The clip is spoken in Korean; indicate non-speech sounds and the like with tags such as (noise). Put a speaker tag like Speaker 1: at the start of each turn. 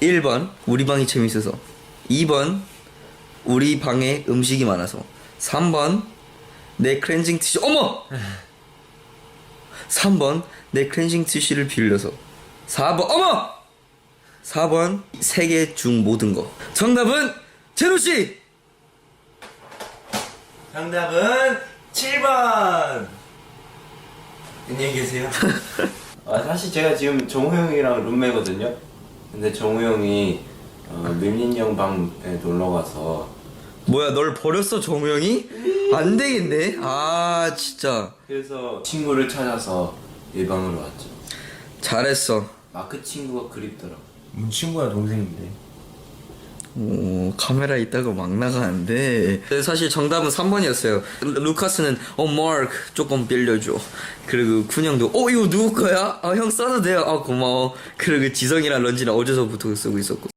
Speaker 1: 1번 우리 방이 재밌어서. 2번 우리 방에 음식이 많아서. 3번 내 클렌징 티슈 어머! (laughs) 3번 내 클렌징 티슈를 빌려서. 4번 어머! 4번 세 개 중 모든 거. 정답은 제노 씨!
Speaker 2: 정답은 7번. 안녕히 계세요. (laughs) 아, 사실 제가 지금 정우 형이랑 룸메거든요. 근데 정우 형이 어, 밀린 형 방에 놀러 가서
Speaker 1: 뭐야 널 버렸어 정우영이? 안 되겠네 아 진짜
Speaker 2: 그래서 친구를 찾아서 이 방으로 왔죠.
Speaker 1: 잘했어
Speaker 2: 마크 친구가 그립더라고.
Speaker 3: 음, 친구야 동생인데
Speaker 1: 오, 카메라 있다가 막 나가는데. 사실 정답은 3번이었어요. 루카스는 어 마크 조금 빌려줘. 그리고 군형도 어 이거 누구 거야? 아 형 써도 돼요. 아 고마워. 그리고 지성이랑 런지는 어제서부터 쓰고 있었고